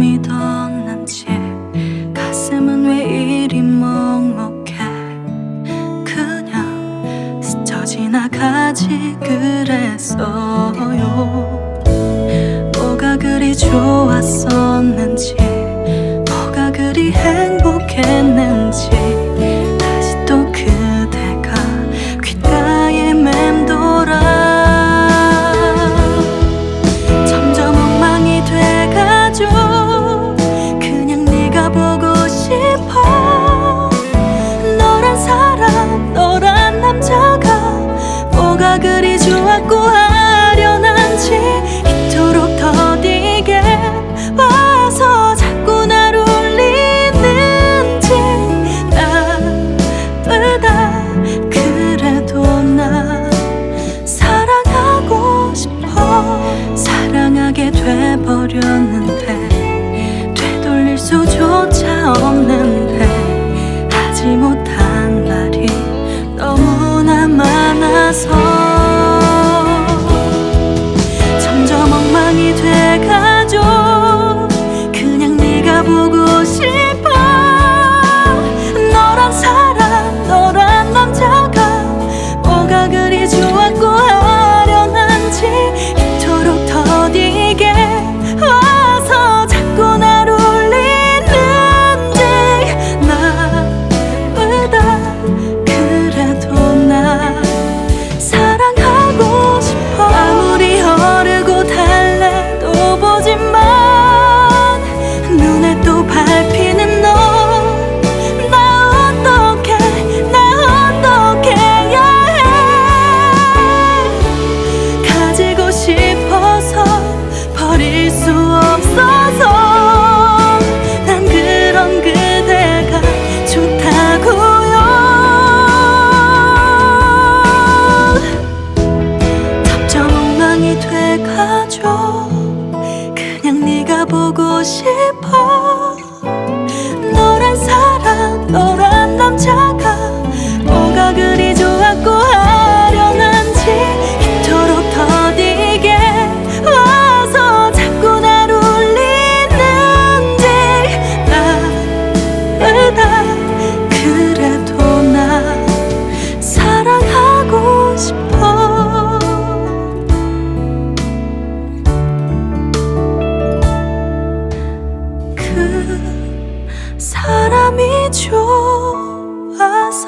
믿던 난지 가슴은 왜 이리 먹먹해? 그냥 스쳐 지나가지 그랬어요. 뭐가 그리 좋았었나? 조차 없는데 하지 못한 말이 너무나 많아서 그냥 네가 보고 싶어. 좋아서